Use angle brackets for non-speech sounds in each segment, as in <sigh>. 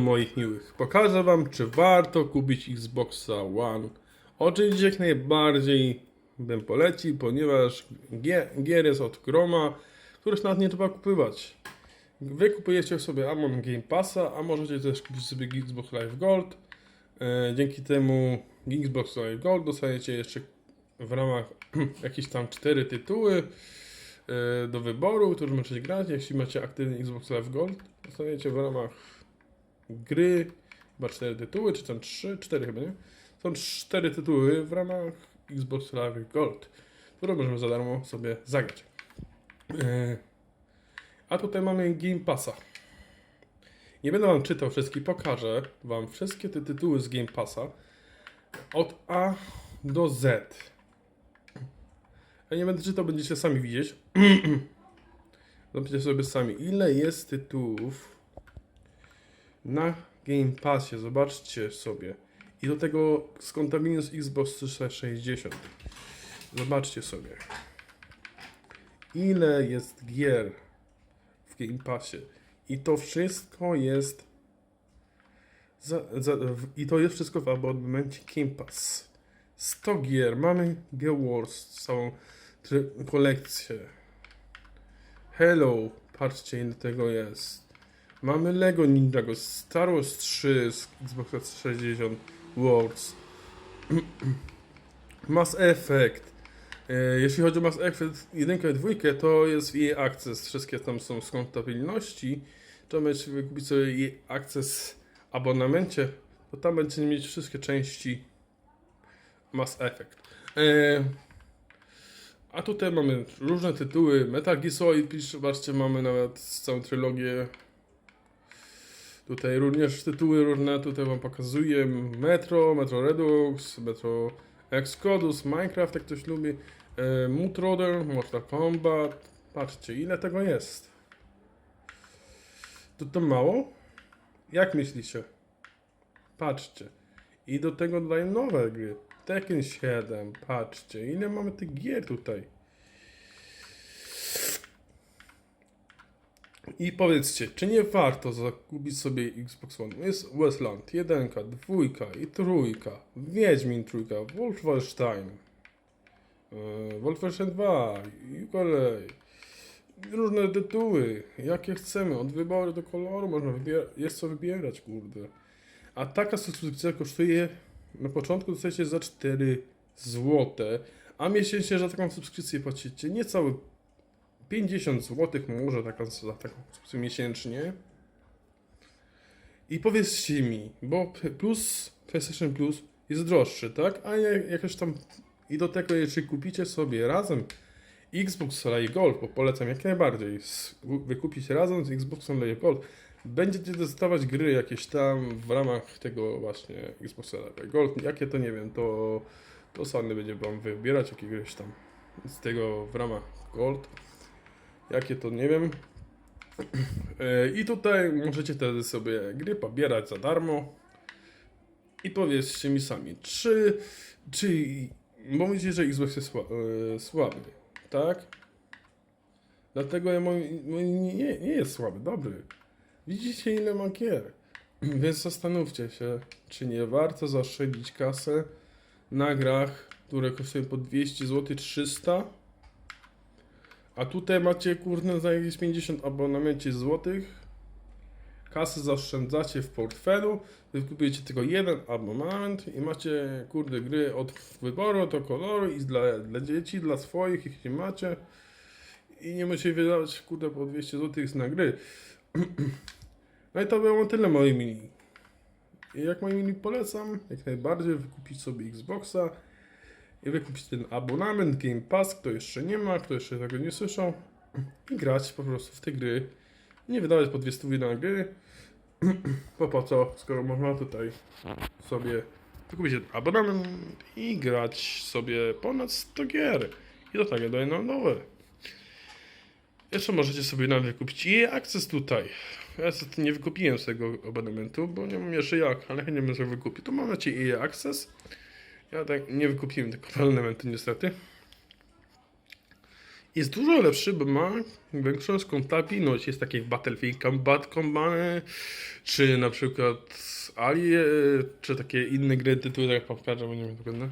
moich miłych. Pokażę wam, czy warto kupić Xboxa One. Oczywiście jak najbardziej bym polecił, ponieważ gier, jest od Chroma, których nawet nie trzeba kupywać. Wy kupujecie sobie Amon Game Passa, a możecie też kupić sobie Xbox Live Gold. E, dzięki temu Xbox Live Gold dostajecie jeszcze w ramach <clears throat> jakieś tam cztery tytuły e, do wyboru, które możecie grać. Jeśli macie aktywny Xbox Live Gold, dostajecie w ramach gry chyba cztery tytuły, czy tam trzy, cztery chyba, nie? Są cztery tytuły w ramach Xbox Live Gold, które możemy za darmo sobie zagrać. E, A tutaj mamy Game Passa. Nie będę wam czytał wszystkich, pokażę wam wszystkie te tytuły z Game Passa od A do Z. Ja nie będę czytał, będziecie sami widzieć. <clears throat> Zobaczcie sobie sami, ile jest tytułów na Game Passie. Zobaczcie sobie. I do tego z Xbox 360. Zobaczcie sobie. Ile jest gier w Game Passie. I to wszystko jest. Za, za, w, I to jest wszystko w abonamencie Game Pass. 100 gier. Mamy Gear Wars, całą kolekcję. Hello, patrzcie ile tego jest. Mamy Lego Ninjago, Star Wars 3 z Xbox 360 Worlds. <clears throat> Mass Effect. E, Jeśli chodzi o Mass Effect 1 i 2, to jest EA Access. Wszystkie tam są z kontabililności. To możecie wykupić sobie EA Access w abonamencie, to tam będziecie mieć wszystkie części Mass Effect. E, a tutaj mamy różne tytuły. Metal Gear Solid, zobaczcie, mamy nawet całą trylogię. Tutaj również tytuły różne, tutaj wam pokazuję. Metro, Metro Redux, Metro Exodus, Minecraft, jak ktoś lubi. E, Runner, Mortal Kombat. Patrzcie, ile tego jest. To to mało? Jak myślicie? Patrzcie. I do tego dodają nowe gry. Tekken 7, patrzcie, ile mamy tych gier tutaj. I powiedzcie, czy nie warto zakupić sobie Xbox One? Jest Westland, 1, 2 i trójka, Wiedźmin trójka, Wolfenstein, yy, Wolfenstein 2 i kolej. Różne tytuły, jakie chcemy, od wyboru do koloru można wybierać, jest co wybierać, kurde. A taka subskrypcja kosztuje na początku dostajecie za 4 złote, a miesięcznie za taką subskrypcję płacicie niecałe 50 zł może taką, za taką subskrypcję miesięcznie. I powiedzcie mi, bo Plus, PlayStation Plus jest droższy, tak? A jak- jakoś tam i do tego jeszcze kupicie sobie razem Xbox Live Gold, bo polecam jak najbardziej wykupić razem z Xboxem Live Gold. Będziecie dostawać gry jakieś tam w ramach tego właśnie Xbox Live Gold. Jakie to nie wiem, to, to Sony będzie wam wybierać jakiegoś tam z tego w ramach Gold. Jakie to nie wiem. E, I tutaj możecie wtedy sobie gry pobierać za darmo. I powiedzcie mi sami, czy, czy mówicie, że Xbox jest sła, e, słaby, tak? Dlatego ja mój nie, nie jest słaby, dobry. Widzicie ile ma gier. <clears throat> Więc zastanówcie się, czy nie warto zaoszczędzić kasę na grach, które kosztują po 200 zł, 300 a tutaj macie kurde za jakieś 50 abonamencie złotych. Kasy zaoszczędzacie w portfelu. Wy kupujecie tylko jeden abonament i macie kurde gry od wyboru do koloru i dla, dla dzieci, dla swoich, jeśli macie. I nie musicie wydawać kurde po 200 zł na gry. <clears throat> No i to było tyle moi mini. I jak moi mini polecam, jak najbardziej wykupić sobie Xboxa i wykupić ten abonament Game Pass, kto jeszcze nie ma, kto jeszcze tego nie słyszał i grać po prostu w te gry. Nie wydawać po 200 na gry, <clears throat> bo po co, skoro można tutaj sobie wykupić ten abonament i grać sobie ponad 100 gier. I do tego dają nowe. Jeszcze możecie sobie nawet wykupić EA Access tutaj. Ja niestety nie wykupiłem tego abonamentu, bo nie mam jeszcze jak, ale chętnie bym sobie wykupił. Tu macie EA Access. Ja tak nie wykupiłem tego abonamentu niestety. jest dużo lepszy, bo ma większą skontabilność. Jest takie jak Battlefield Combat Combine, czy na przykład Ali, e, czy takie inne gry, tytuły, tak powtarzam, nie wiem dokładnie.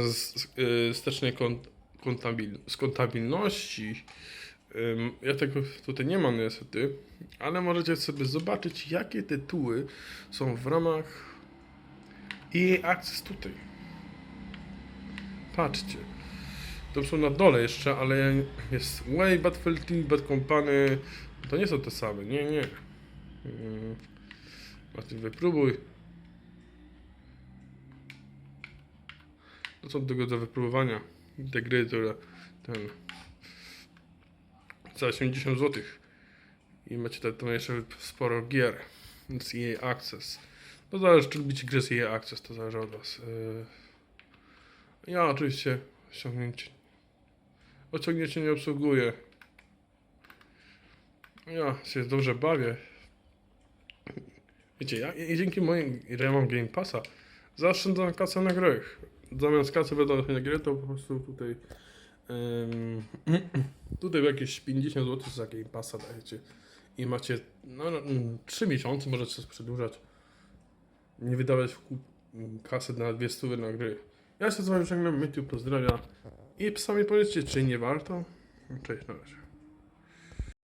Z, z, y, kontabil, z kontabilności. Ja tego tutaj nie mam niestety, ale możecie sobie zobaczyć, jakie tytuły są w ramach EA Access tutaj. Patrzcie. To są na dole jeszcze, ale jest Way, Battlefield Bad Company. To nie są te same, nie, nie. Martin, wypróbuj. To są tylko do wypróbowania. Te gry, które ten za 80 zł. I macie tam jeszcze sporo gier z EA Access. To zależy, czy lubicie gry z EA Access, to zależy od Was. Yy, Ja oczywiście ściągnięcie. Ociągnięcie nie obsługuję. Ja się dobrze bawię. Wiecie, ja i dzięki że ja Game Passa, zaoszczędzam kasę na gry. Zamiast kasy wydać na gry, to po prostu tutaj <clears throat> tutaj jakieś 50 zł za Game Passa dajecie i macie no, no, mm, 3 miesiące, możecie przedłużać. Nie wydawać kasy na dwie stówy na gry. Ja się z wami żegnam, Mytiu pozdrawia i sami powiedzcie, czy nie warto. Cześć, na razie.